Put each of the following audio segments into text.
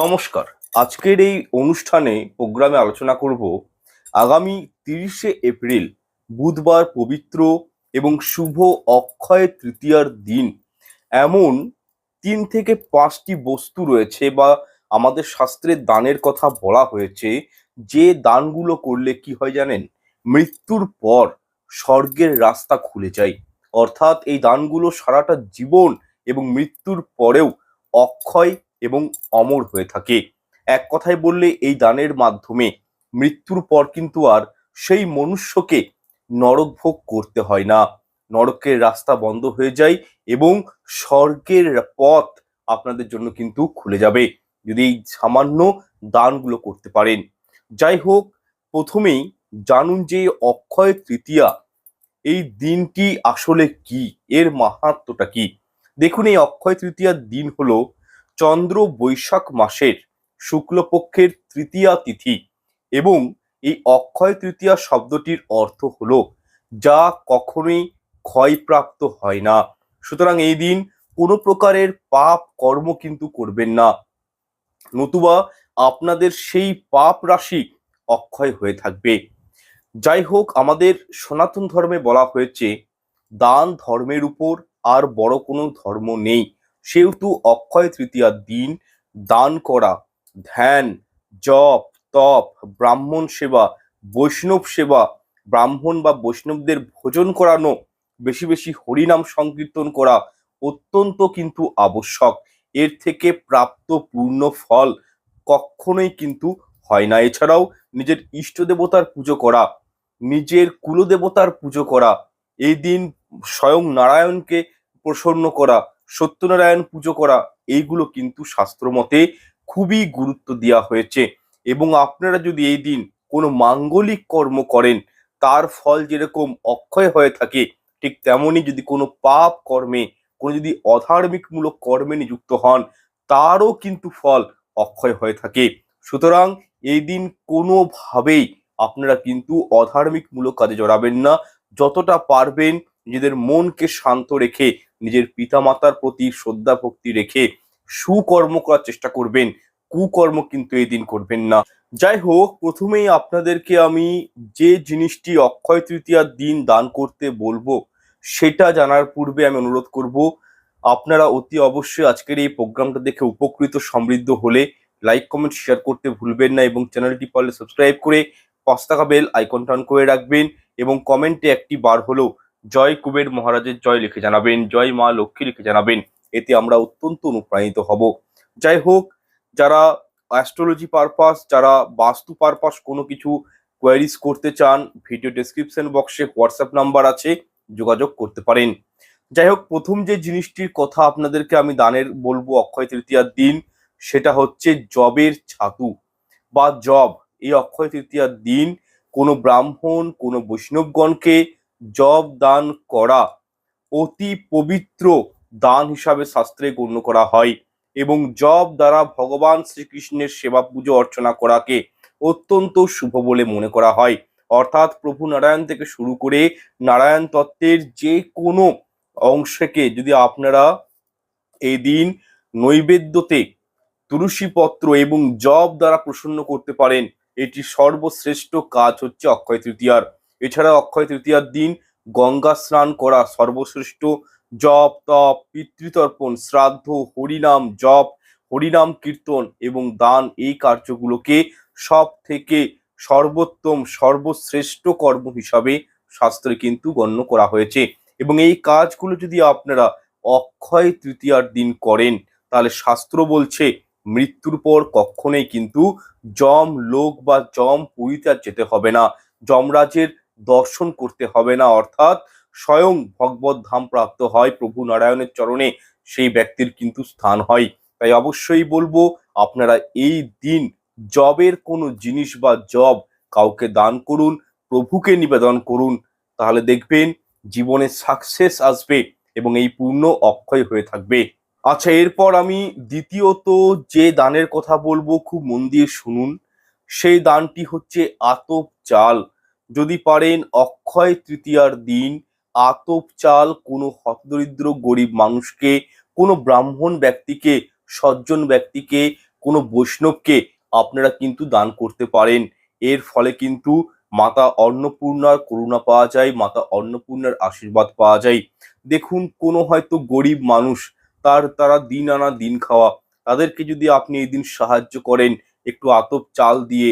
নমস্কার। আজকের এই অনুষ্ঠানে প্রোগ্রামে আলোচনা করব আগামী তিরিশে এপ্রিল বুধবার পবিত্র এবং শুভ অক্ষয় তৃতীয়ার দিন। এমন তিন থেকে পাঁচটি বস্তু রয়েছে বা আমাদের শাস্ত্রের দানের কথা বলা হয়েছে, যে দানগুলো করলে কি হয় জানেন? মৃত্যুর পর স্বর্গের রাস্তা খুলে যায়। অর্থাৎ এই দানগুলো সারাটা জীবন এবং মৃত্যুর পরেও অক্ষয় এবং অমর হয়ে থাকে। এক কথায় বললে এই দানের মাধ্যমে মৃত্যুর পর কিন্তু আর সেই মনুষ্যকে নরক ভোগ করতে হয় না। নরকের রাস্তা বন্ধ হয়ে যায় এবং স্বর্গের পথ আপনাদের জন্য কিন্তু খুলে যাবে। যদি এই সামান্য দানগুলো করতে পারেন। যাই হোক, প্রথমেই জানুন যে অক্ষয় তৃতীয়া, এই দিনটি আসলে কি? এর মাহাত্মটা কি? দেখুন, এই অক্ষয় তৃতীয়ার দিন হলো চন্দ্র বৈশাখ মাসের শুক্লপক্ষের তৃতীয়া তিথি এবং এই অক্ষয় তৃতীয়া শব্দটির অর্থ হলো যা কখনোই ক্ষয়প্রাপ্ত হয় না। সুতরাং এই দিন কোনো প্রকারের পাপ কর্ম কিন্তু করবেন না। নতুবা আপনাদের সেই পাপ রাশি অক্ষয় হয়ে থাকবে। যাই হোক, আমাদের সনাতন ধর্মে বলা হয়েছে, দান ধর্মের উপর আর বড় কোনো ধর্ম নেই। সেহেতু অক্ষয় তৃতীয়ার দিন দান করা, ধ্যান, জপ, তপ, ব্রাহ্মণ সেবা, বৈষ্ণব সেবা, ব্রাহ্মণ বা বৈষ্ণবদের ভোজন করানো, বেশি বেশি হরিনাম সংকীর্তন করা অত্যন্ত কিন্তু আবশ্যক। এর থেকে প্রাপ্ত পূর্ণ ফল কখনোই কিন্তু হয় না। এছাড়াও নিজের ইষ্ট দেবতার পুজো করা, নিজের কুলদেবতার পুজো করা এই দিন স্বয়ং নারায়ণকে প্রসন্ন করা সত্যনারায়ণ পুজো করা, এইগুলো কিন্তু শাস্ত্রমতে খুবই গুরুত্ব দেওয়া হয়েছে। এবং আপনারা যদি এই দিন কোনো মাঙ্গলিক কর্ম করেন, তার ফল যেরকম অক্ষয় হয়ে থাকে, ঠিক তেমনই যদি কোনো পাপ কর্মে, কোনো যদি অধার্মিকমূলক কর্মে নিযুক্ত হন, তারও কিন্তু ফল অক্ষয় হয়ে থাকে। সুতরাং এই দিন কোনোভাবেই আপনারা কিন্তু অধার্মিকমূলক কাজে জড়াবেন না। যতটা পারবেন নিজেদের মনকে শান্ত রেখে নিজের পিতামাতার প্রতি শ্রদ্ধা ভক্তি রেখে সুকর্ম করার চেষ্টা করবেন। কুকর্ম কিন্তু এই দিন করবেন না। যাই হোক, প্রথমেই আপনাদেরকে আমি যে জিনিসটি অক্ষয় তৃতীয়ার দিন দান করতে বলব, সেটা জানার পূর্বে আমি অনুরোধ করব, আপনারা অতি অবশ্যই আজকের এই প্রোগ্রামটা দেখে উপকৃত সমৃদ্ধ হলে লাইক, কমেন্ট, শেয়ার করতে ভুলবেন না এবং চ্যানেলটি পারলে সাবস্ক্রাইব করে পাঁচ টাকা বেল আইকনটা অন করে রাখবেন এবং কমেন্টে একটি বার হলেও জয় কুবের মহারাজের জয় লিখে জানাবেন, জয় মা লক্ষ্মী লিখে জানাবেন, এতে আমরা অত্যন্ত অনুপ্রাণিত হব। যাই হোক, যারা অ্যাস্ট্রোলজি পারপাস যারা বাস্তু পারপাস কোনো কিছু কোয়ারিজ করতে চান ভিডিও ডেসক্রিপশন বক্সে হোয়াটসঅ্যাপ নাম্বার আছে, যোগাযোগ করতে পারেন। যাই হোক, প্রথম যে জিনিসটির কথা আপনাদেরকে আমি দানের বলব অক্ষয় তৃতীয়ার দিন, সেটা হচ্ছে জবের ছাতু বা জব। এই অক্ষয় তৃতীয়ার দিন কোনো ব্রাহ্মণ, কোনো বৈষ্ণবগণকে জব দান করা অতি পবিত্র দান হিসাবে শাস্ত্রে গণ্য করা হয় এবং জব দ্বারা ভগবান শ্রীকৃষ্ণের সেবা পুজো অর্চনা করাকে অত্যন্ত শুভ বলে মনে করা হয়। অর্থাৎ প্রভু নারায়ণ থেকে শুরু করে নারায়ণ তত্ত্বের যে কোনো অংশকে যদি আপনারা এই দিন নৈবেদ্যতে তুলসী পত্র এবং জব দ্বারা প্রসন্ন করতে পারেন, এটি সর্বশ্রেষ্ঠ কাজ হচ্ছে অক্ষয় তৃতীয়ার। এছাড়া অক্ষয় তৃতীয়ার দিন গঙ্গা স্নান করা, সর্বশ্রেষ্ঠ জপ, তপ, পিতৃতর্পণ, শ্রাদ্ধ, হরিনাম, জপ, হরিনাম কীর্তন এবং দান এই কার্যগুলোকে সব থেকে সর্বোত্তম, সর্বশ্রেষ্ঠ কর্ম হিসাবে শাস্ত্রে কিন্তু গণ্য করা হয়েছে। এবং এই কাজগুলো যদি আপনারা অক্ষয় তৃতীয়ার দিন করেন, তাহলে শাস্ত্র বলছে, মৃত্যুর পর কখনোই কিন্তু জম লোক বা জম পুরীতে যেতে হবে না। যমরাজের দর্শন করতে হবে না। অর্থাৎ স্বয়ং ভগবত ধাম প্রাপ্ত হয় প্রভু নারায়ণের চরণে, সেই ব্যক্তির কিন্তু স্থান হয়। তাই অবশ্যই বলব, আপনারা এই দিন জবের কোনো জিনিস বা জব কাউকে দান করুন, প্রভুকে নিবেদন করুন, তাহলে দেখবেন জীবনে সাকসেস আসবে এবং এই পূর্ণ অক্ষয় হয়ে থাকবে। আচ্ছা এরপর আমি দ্বিতীয়ত যে দানের কথা বলব, খুব মন দিয়ে শুনুন। সেই দানটি হচ্ছে আতপ চাল। যদি পারেন অক্ষয় তৃতীয়ার দিন আতপ চাল কোনো হতদরিদ্র গরিব মানুষকে, কোনো ব্রাহ্মণ ব্যক্তিকে, সজ্জন ব্যক্তিকে, কোনো বৈষ্ণবকে আপনারা কিন্তু দান করতে পারেন। এর ফলে কিন্তু মাতা অন্নপূর্ণার করুণা পাওয়া যায়, মাতা অন্নপূর্ণার আশীর্বাদ পাওয়া যায়। দেখুন, কোনো হয়তো গরিব মানুষ, তার, তারা দিন আনা দিন খাওয়া, তাদেরকে যদি আপনি এই দিন সাহায্য করেন, একটু আতপ চাল দিয়ে,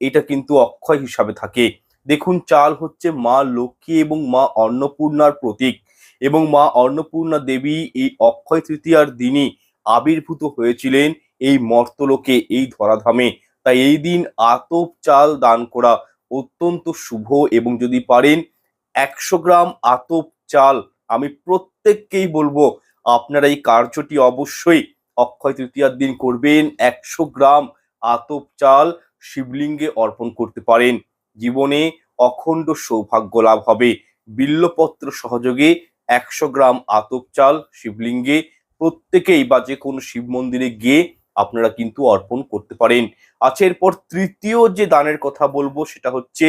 এটা কিন্তু অক্ষয় হিসাবে থাকে। দেখুন চাল হচ্ছে মা লক্ষ্মী এবং মা অন্নপূর্ণার প্রতীক এবং মা অন্নপূর্ণা দেবী এই অক্ষয় তৃতীয়ার দিনই আবির্ভূত হয়েছিলেন এই মর্তলোকে, এই ধরাধামে। তাই এই দিন আতপ চাল দান করা অত্যন্ত শুভ এবং যদি পারেন একশো গ্রাম আতপ চাল, আমি প্রত্যেককেই বলব আপনারা এই কার্যটি অবশ্যই অক্ষয় তৃতীয়ার দিন করবেন। একশো গ্রাম আতপ চাল শিবলিঙ্গে অর্পণ করতে পারেন। জীবনে অখণ্ড সৌভাগ্য লাভ হবে। বিল্লপত্র সহযোগে একশো গ্রাম আতপ চাল, শিবলিঙ্গে প্রত্যেকেই বা যে কোনো শিব মন্দিরে গিয়ে আপনারা কিন্তু অর্পণ করতে পারেন। আচ্ছা এরপর তৃতীয় যে দানের কথা বলব সেটা হচ্ছে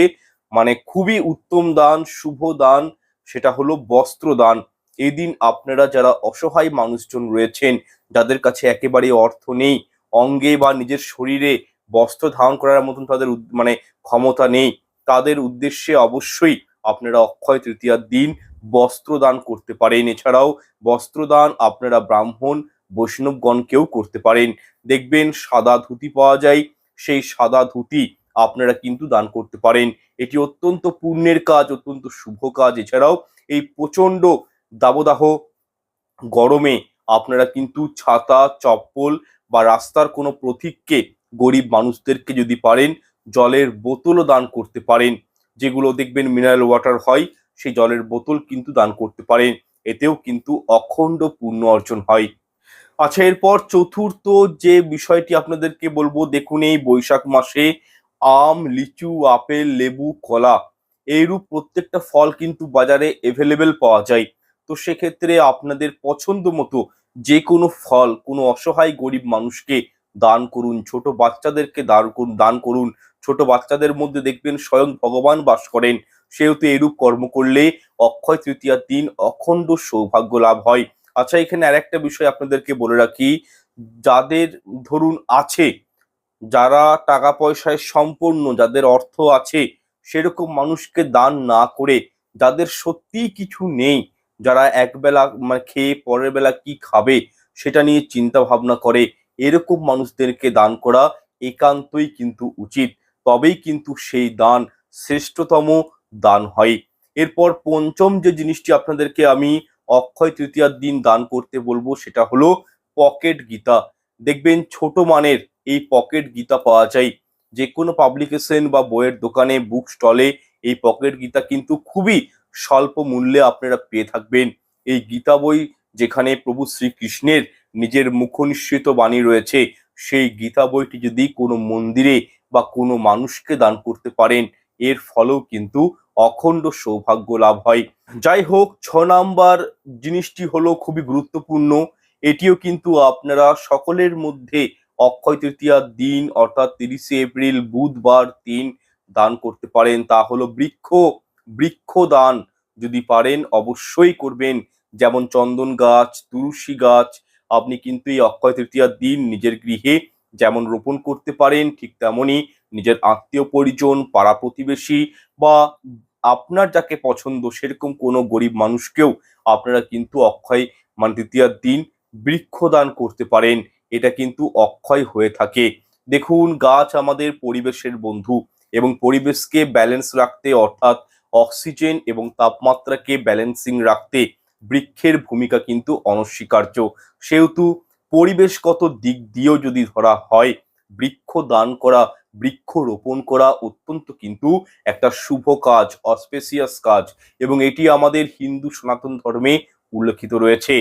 মানে খুবই উত্তম দান, শুভ দান, সেটা হলো বস্ত্র দান। এদিন আপনারা যারা অসহায় মানুষজন রয়েছেন, যাদের কাছে একেবারে অর্থ নেই, অঙ্গে বা নিজের শরীরে বস্ত্র ধারণ করার মতন তাদের মানে ক্ষমতা নেই। তাদের উদ্দেশ্যে অবশ্যই আপনারা অক্ষয় তৃতীয়ার দিন বস্ত্র দান করতে পারেন। এছাড়াও বস্ত্র দান আপনারা ব্রাহ্মণ বৈষ্ণবগণকেও করতে পারেন। দেখবেন সাদা ধুতি পাওয়া যায়, সেই সাদা ধুতি আপনারা কিন্তু দান করতে পারেন। এটি অত্যন্ত পুণ্যের কাজ, অত্যন্ত শুভ কাজ। এছাড়াও এই প্রচণ্ড দাবদাহ গরমে আপনারা কিন্তু ছাতা, চপ্পল বা রাস্তার কোনো প্রতীককে গরিব মানুষদেরকে যদি পারেন, জলের বোতলও দান করতে পারেন। যেগুলো দেখবেন মিনারেল ওয়াটার হয়, সেই জলের বোতল কিন্তু দান করতে পারেন। এতেও কিন্তু অখণ্ড পুণ্য অর্জন হয়। আচ্ছা এরপর চতুর্থ যে বিষয়টি আপনাদেরকে বলব, দেখুন এই বৈশাখ মাসে আম, লিচু, আপেল, লেবু, কলা, এইরূপ প্রত্যেকটা ফল কিন্তু বাজারে এভেলেবেল পাওয়া যায়। তো সেক্ষেত্রে আপনাদের পছন্দ মতো যে কোনো ফল, কোনো অসহায় গরিব মানুষকে দান করুন, ছোট বাচ্চাদেরকে দান করুন দান করুন। ছোট বাচ্চাদের মধ্যে দেখবেন স্বয়ং ভগবান বাস করেন। সেহেতু এরূপ কর্ম করলে অক্ষয় তৃতীয়ার দিন অখণ্ড সৌভাগ্য লাভ হয়। আচ্ছা এখানে আরেকটা বিষয় আপনাদেরকে বলে রাখি। যাদের ধরুন আছে, যারা টাকা পয়সায় সম্পূর্ণ, যাদের অর্থ আছে, সেরকম মানুষকে দান না করে, যাদের সত্যিই কিছু নেই, যারা একবেলা মানে খেয়ে পরের বেলা কি খাবে, সেটা নিয়ে চিন্তা ভাবনা করে। এরকম মানুষদেরকে দান করা একান্তই কিন্তু উচিত। তবেই কিন্তু সেই দান শ্রেষ্ঠতম দান হয়। এরপর পঞ্চম যে জিনিসটি আপনাদেরকে আমি অক্ষয় তৃতীয়ার দিন দান করতে বলব, সেটা হলো পকেট গীতা। দেখবেন ছোট মানের এই পকেট গীতা পাওয়া যায়। যে কোনো পাবলিকেশন বা বইয়ের দোকানে বুক স্টলে এই পকেট গীতা কিন্তু খুবই স্বল্প মূল্যে আপনারা পেয়ে থাকবেন। এই গীতা বই যেখানে প্রভু শ্রীকৃষ্ণের নিজের মুখনিসৃত বাণী রয়েছে, সেই গীতা বইটি যদি কোনো মন্দিরে বা কোনো মানুষকে দান করতে পারেন, এর ফলেও কিন্তু অখণ্ড সৌভাগ্য লাভ হয়। যাই হোক, ছ নাম্বার জিনিসটি হলো খুবই গুরুত্বপূর্ণ, এটিও কিন্তু আপনারা সকলের মধ্যে অক্ষয় তৃতীয়ার দিন অর্থাৎ তিরিশে এপ্রিল বুধবার দিন দান করতে পারেন। তা হলো বৃক্ষ বৃক্ষ দান যদি পারেন অবশ্যই করবেন, যেমন চন্দন গাছ, তুলসী গাছ আপনি কিন্তু এই অক্ষয় তৃতীয়ার দিন নিজের গৃহে যেমন রোপণ করতে পারেন, ঠিক তেমনই নিজের আত্মীয় পরিজন, পাড়া প্রতিবেশী বা আপনার যাকে পছন্দ সেরকম কোনো গরিব মানুষকেও আপনারা কিন্তু অক্ষয় মানে তৃতীয়ার দিন বৃক্ষদান করতে পারেন। এটা কিন্তু অক্ষয় হয়ে থাকে। দেখুন, গাছ আমাদের পরিবেশের বন্ধু এবং পরিবেশকে ব্যালেন্স রাখতে অর্থাৎ অক্সিজেন এবং তাপমাত্রাকে ব্যালেন্সিং রাখতে বৃক্ষের ভূমিকা কিন্তু অনস্বীকার্য। সেহেতু পরিবেশগত দিক দিয়েও যদি ধরা হয়, বৃক্ষ দান করা, বৃক্ষ রোপণ করা অত্যন্ত কিন্তু একটা শুভ কাজ অস্পেসিয়াস কাজ এবং এটি আমাদের হিন্দু সনাতন ধর্মে উল্লেখিত রয়েছে।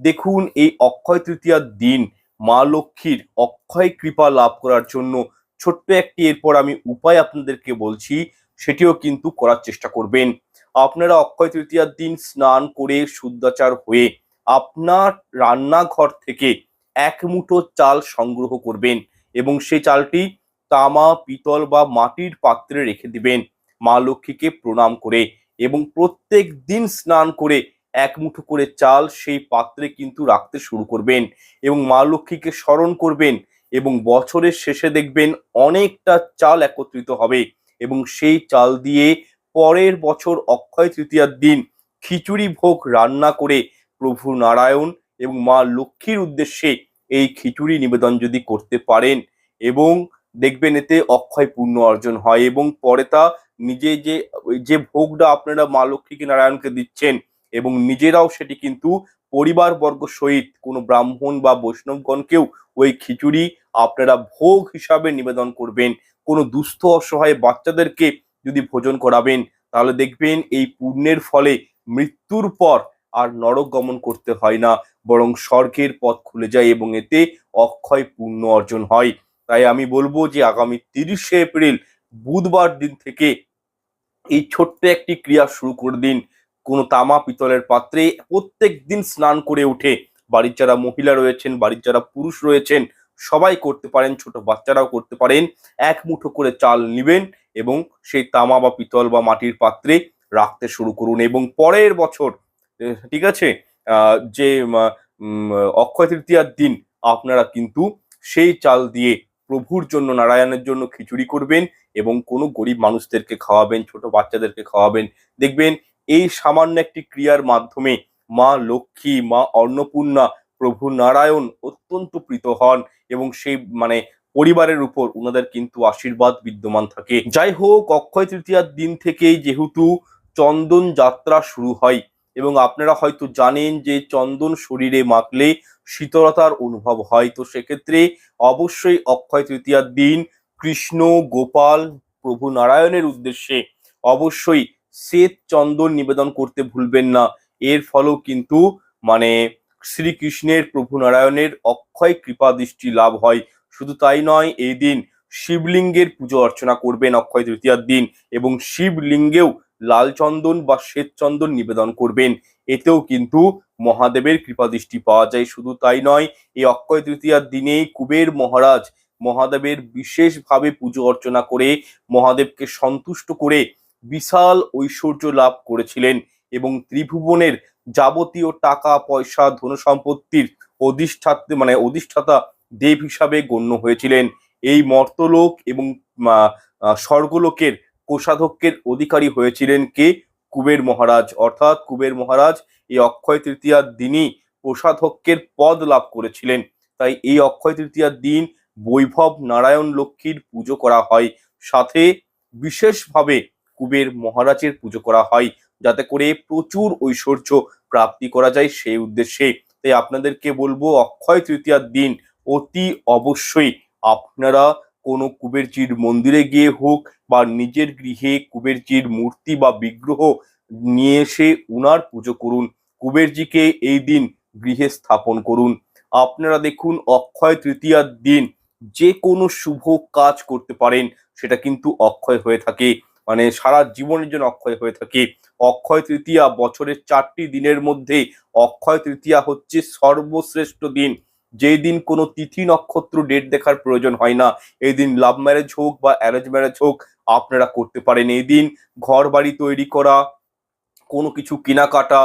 দেখুন, এই অক্ষয় তৃতীয়ার দিন মা লক্ষ্মীর অক্ষয় কৃপা লাভ করার জন্য ছোট্ট একটি এরপর আমি উপায় আপনাদেরকে বলছি, সেটিও কিন্তু করার চেষ্টা করবেন। আপনারা অক্ষয় তৃতীয়ার দিন স্নান করে শুদ্ধাচার হয়ে আপনার রান্নাঘর থেকে এক মুঠো চাল সংগ্রহ করবেন এবং সে চালটি তামা, পিতল বা মাটির পাত্রে রেখে দিবেন মা লক্ষ্মীকে প্রণাম করে এবং প্রত্যেক দিন স্নান করে এক মুঠো করে চাল সেই পাত্রে কিন্তু রাখতে শুরু করবেন এবং মা লক্ষ্মীকে স্মরণ করবেন এবং বছরের শেষে দেখবেন অনেকটা চাল একত্রিত হবে এবং সেই চাল দিয়ে পরের বছর অক্ষয় তৃতীয়ার দিন খিচুড়ি ভোগ রান্না করে প্রভু নারায়ণ এবং মা লক্ষ্মীর উদ্দেশ্যে এই খিচুড়ি নিবেদন যদি করতে পারেন এবং দেখবেন এতে অক্ষয় পুণ্য অর্জন হয় এবং পরে তা নিজে যে যে ভোগটা আপনারা মা লক্ষ্মীকে নারায়ণকে দিচ্ছেন এবং নিজেরাও সেটি কিন্তু পরিবারবর্গ সহিত কোনো ব্রাহ্মণ বা বৈষ্ণবগণকেও ওই খিচুড়ি আপনারা ভোগ হিসাবে নিবেদন করবেন। কোনো দুস্থ অসহায় বাচ্চাদেরকে যদি ভোজন করাবেন, তাহলে দেখবেন এই পুণ্যের ফলে মৃত্যুর পর আর নরক গমন করতে হয় না, বরং স্বর্গের পথ খুলে যায় এবং এতে অক্ষয় পুণ্য অর্জন হয়। তাই আমি বলব যে আগামী তিরিশে এপ্রিল, বুধবার দিন থেকে এই ছোট্ট একটি ক্রিয়া শুরু করে দিন। কোনো তামা পিতলের পাত্রে প্রত্যেক দিন স্নান করে উঠে বাড়ির যারা মহিলা রয়েছেন, বাড়ির যারা পুরুষ রয়েছেন সবাই করতে পারেন, ছোট বাচ্চারাও করতে পারেন। এক মুঠো করে চাল নেবেন এবং সেই তামা বা পিতল বা মাটির পাত্রে রাখতে শুরু করুন এবং পরের বছর ঠিক আছে? যে অক্ষয় তৃতীয়ার দিন আপনারা কিন্তু সেই চাল দিয়ে প্রভুর জন্য, নারায়ণের জন্য খিচুড়ি করবেন এবং কোনো গরিব মানুষদেরকে খাওয়াবেন, ছোট বাচ্চাদেরকে খাওয়াবেন। দেখবেন এই সামান্য একটি ক্রিয়ার মাধ্যমে মা লক্ষ্মী, মা অন্নপূর্ণা প্রভু নারায়ণ অত্যন্ত প্রীত হন এবং সেই মানে পরিবারের উপর ওনাদের কিন্তু আশীর্বাদ বিদ্যমান থাকে। যাই হোক, অক্ষয় তৃতীয়ার দিন থেকেই যেহেতু চন্দন যাত্রা শুরু হয় এবং আপনারা হয়তো জানেন যে চন্দন শরীরে মাখলে শীতলতার অনুভব হয়, তো সেক্ষেত্রে অবশ্যই অক্ষয় তৃতীয়ার দিন কৃষ্ণ, গোপাল, প্রভু নারায়ণের উদ্দেশ্যে অবশ্যই শ্বেত চন্দন নিবেদন করতে ভুলবেন না। এর ফলেও কিন্তু মানে শ্রীকৃষ্ণের প্রভু নারায়ণের অক্ষয় কৃপা দৃষ্টি লাভ হয়। শুধু তাই নয়, এই দিন শিবলিঙ্গের পুজো অর্চনা করবেন অক্ষয় তৃতীয়ার দিন এবং শিবলিঙ্গেও লাল চন্দন বা শ্বেত চন্দন নিবেদন করবেন। এতেও কিন্তু মহাদেবের কৃপা দৃষ্টি পাওয়া যায়। শুধু তাই নয়, এই অক্ষয় তৃতীয়ার দিনে কুবের মহারাজ মহাদেবের বিশেষভাবে পুজো অর্চনা করে মহাদেবকে সন্তুষ্ট করে বিশাল ঐশ্বর্য লাভ করেছিলেন এবং ত্রিভুবনের যাবতীয় টাকা, পয়সা ধন সম্পত্তির অধিষ্ঠাত্রী মানে অধিষ্ঠাতা দেব হিসাবে গণ্য হয়েছিলেন। এই মর্তলোক এবং স্বর্গলোকের কোষাধ্যক্ষের অধিকারী হয়েছিলেন কে? কুবের মহারাজ। অর্থাৎ কুবের মহারাজ এই অক্ষয় তৃতীয়ার দিনই কোষাধ্যক্ষের পদ লাভ করেছিলেন। তাই এই অক্ষয় তৃতীয়ার দিন বৈভব নারায়ণ লক্ষ্মীর পুজো করা হয়। সাথে বিশেষভাবে কুবের মহারাজের পুজো করা হয়। যাতে করে প্রচুর ঐশ্বর্য প্রাপ্তি করা যায় সেই উদ্দেশ্যে তাই আপনাদেরকে বলব, অক্ষয় তৃতীয়ার দিন অতি অবশ্যই আপনারা কোনো কুবেরজির মন্দিরে গিয়ে হোক বা নিজের গৃহে কুবেরজির মূর্তি বা বিগ্রহ নিয়ে এসে উনার পুজো করুন। কুবেরজিকে এই দিন গৃহে স্থাপন করুন। আপনারা দেখুন, অক্ষয় তৃতীয়ার দিন যে কোনো শুভ কাজ করতে পারেন, সেটা কিন্তু অক্ষয় হয়ে থাকে। মানে সারা জীবনের জন্য অক্ষয় হয়ে থাকে। অক্ষয় তৃতীয়া বছরের চারটি দিনের মধ্যে অক্ষয় তৃতীয়া হচ্ছে সর্বশ্রেষ্ঠ দিন। যেই দিন কোনো তিথি নক্ষত্র ডেট দেখার প্রয়োজন হয় না। এই দিন লাভ ম্যারেজ হোক বা অ্যারেঞ্জ ম্যারেজ হোক, আপনারা করতে পারেন। এই দিন ঘর বাড়ি তৈরি করা, কোনো কিছু কেনাকাটা,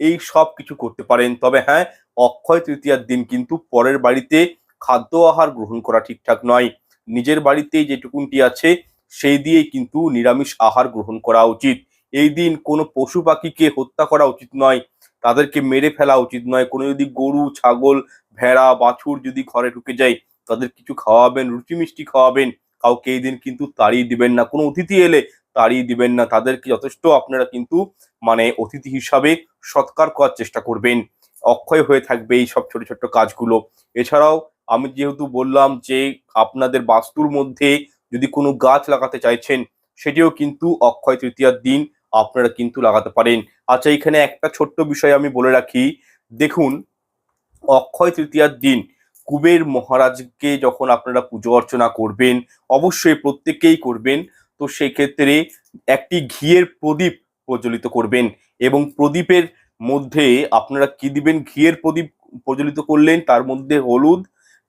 এই সব কিছু করতে পারেন। তবে হ্যাঁ অক্ষয় তৃতীয়ার দিন কিন্তু পরের বাড়িতে খাদ্য আহার গ্রহণ করা ঠিকঠাক নয়। নিজের বাড়িতে যেটুকুনটি আছে সেই দিয়েই কিন্তু নিরামিষ আহার গ্রহণ করা উচিত। এই দিন কোনো পশু পাখিকে হত্যা করা উচিত নয়, তাদেরকে মেরে ফেলা উচিত নয়। কোনো যদি গরু, ছাগল, ভেড়া, বাছুর যদি ঘরে ঢুকে যায়, তাদের কিছু খাওয়াবেন, রুচি মিষ্টি খাওয়াবেন, কাউকে এই দিন কিন্তু তাড়িয়ে দিবেন না। কোনো অতিথি এলে তাড়িয়ে দিবেন না। তাদেরকে যথেষ্ট আপনারা কিন্তু মানে অতিথি হিসাবে সৎকার করার চেষ্টা করবেন। অক্ষয় হয়ে থাকবে এই সব ছোট ছোট কাজগুলো। এছাড়াও আমি যেহেতু বললাম যে আপনাদের বাস্তুর মধ্যে যদি কোনো গাছ লাগাতে চাইছেন, সেটিও কিন্তু অক্ষয় তৃতীয়ার দিন আপনারা কিন্তু লাগাতে পারেন। আচ্ছা এখানে একটা ছোট্ট বিষয় আমি বলে রাখি। দেখুন, অক্ষয় তৃতীয়ার দিন কুবের মহারাজকে যখন আপনারা পুজো অর্চনা করবেন, অবশ্যই প্রত্যেকেই করবেন। তো সেক্ষেত্রে একটি ঘিয়ের প্রদীপ প্রজ্বলিত করবেন এবং প্রদীপের মধ্যে আপনারা কি দিবেন? ঘিয়ের প্রদীপ প্রজ্বলিত করলেন, তার মধ্যে হলুদ,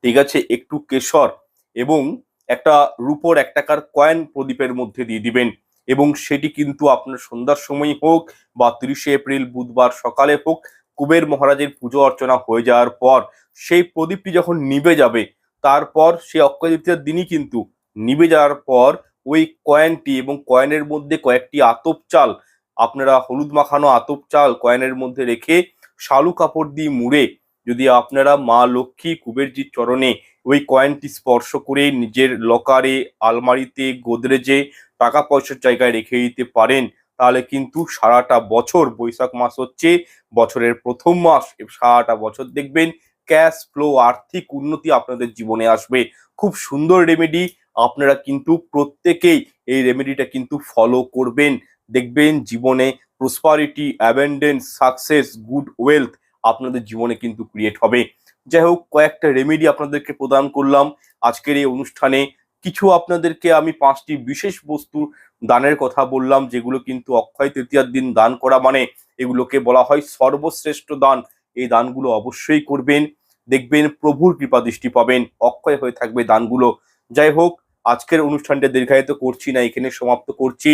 ঠিক আছে, একটু কেশর এবং একটা রূপোর এক টাকার কয়েন প্রদীপের মধ্যে দিয়ে দিবেন এবং সেটি কিন্তু আপনার সন্ধ্যার সময় হোক বা তিরিশে এপ্রিল বুধবার সকালে হোক, কুবের মহারাজের পুজো অর্চনা হয়ে যাওয়ার পর সেই প্রদীপটি যখন নিভে যাবে, তারপর সেই অক্ষয় দিনই কিন্তু নিভে যাওয়ার পর ওই কয়েনটি এবং কয়েনের মধ্যে কয়েকটি আতপ চাল, আপনারা হলুদ মাখানো আতপ চাল কয়েনের মধ্যে রেখে শালু কাপড় দিয়ে মুড়ে যদি আপনারা মা লক্ষ্মী কুবেরজির চরণে ওই কয়েনটি স্পর্শ করে নিজের লকারে আলমারিতে, গোদরেজে টাকা পয়সার জায়গায় রেখে দিতে পারেন। তাহলে কিন্তু সারাটা বছর, বৈশাখ মাস হচ্ছে, বছরের প্রথম মাস সারাটা বছর দেখবেন ক্যাশ ফ্লো আর্থিক উন্নতি আপনাদের জীবনে আসবে। খুব সুন্দর রেমেডি আপনারা কিন্তু প্রত্যেকেই এই রেমেডিটা কিন্তু ফলো করবেন। দেখবেন জীবনে prosperity abundance success good wealth আপনাদের জীবনে কিন্তু ক্রিয়েট হবে। যাই হোক, কয়েকটা রেমেডি আপনাদেরকে প্রদান করলাম। আজকের এই অনুষ্ঠানে কিছু আপনাদেরকে আমি পাঁচটি বিশেষ বস্তু দানের কথা বললাম, যেগুলো কিন্তু অক্ষয় তৃতীয়ার দিন দান করা মানে এগুলোকে বলা হয় সর্বশ্রেষ্ঠ দান। এই দানগুলো অবশ্যই করবেন। দেখবেন প্রভুর কৃপা দৃষ্টি পাবেন, অক্ষয় হয়ে থাকবে দানগুলো। যাই হোক, আজকের অনুষ্ঠানটা দীর্ঘায়িত করছি না, এখানে সমাপ্ত করছি।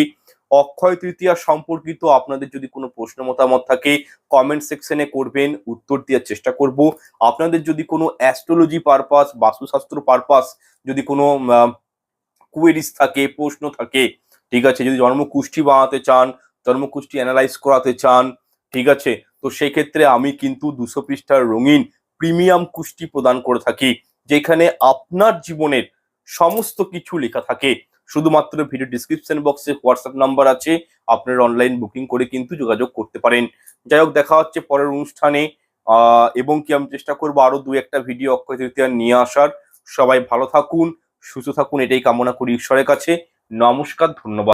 অক্ষয় তৃতীয়া সম্পর্কিত আপনাদের যদি কোনো প্রশ্ন মতামত থাকে কমেন্ট সেকশনে করবেন, উত্তর দেওয়ার চেষ্টা করব। আপনাদের যদি কোনো অ্যাস্ট্রোলজি পারপাস বাস্তুশাস্ত্র পারপাস যদি কোনো কুয়েরিজ থাকে, প্রশ্ন থাকে, ঠিক আছে, যদি জন্মকুষ্ঠি বানাতে চান জন্মকুষ্ঠি অ্যানালাইজ করাতে চান, ঠিক আছে, তো সেই ক্ষেত্রে আমি কিন্তু দুশো পৃষ্ঠার রঙিন প্রিমিয়াম কুষ্টি প্রদান করে থাকি, যেখানে আপনার জীবনের সমস্ত কিছু লেখা থাকে। শুধুমাত্র ভিডিও ডিসক্রিপশন বক্সে হোয়াটসঅ্যাপ নাম্বার আছে। আপনারা অনলাইন বুকিং করে কিন্তু যোগাযোগ করতে পারেন। যাই হোক, দেখা হচ্ছে পরের অনুষ্ঠানে। এবং কি আমি চেষ্টা করব আরও দু একটা ভিডিও অক্ষয় তৃতীয়া নিয়ে আসার। সবাই ভালো থাকুন, সুস্থ থাকুন, এটাই কামনা করি ঈশ্বরের কাছে। নমস্কার, ধন্যবাদ।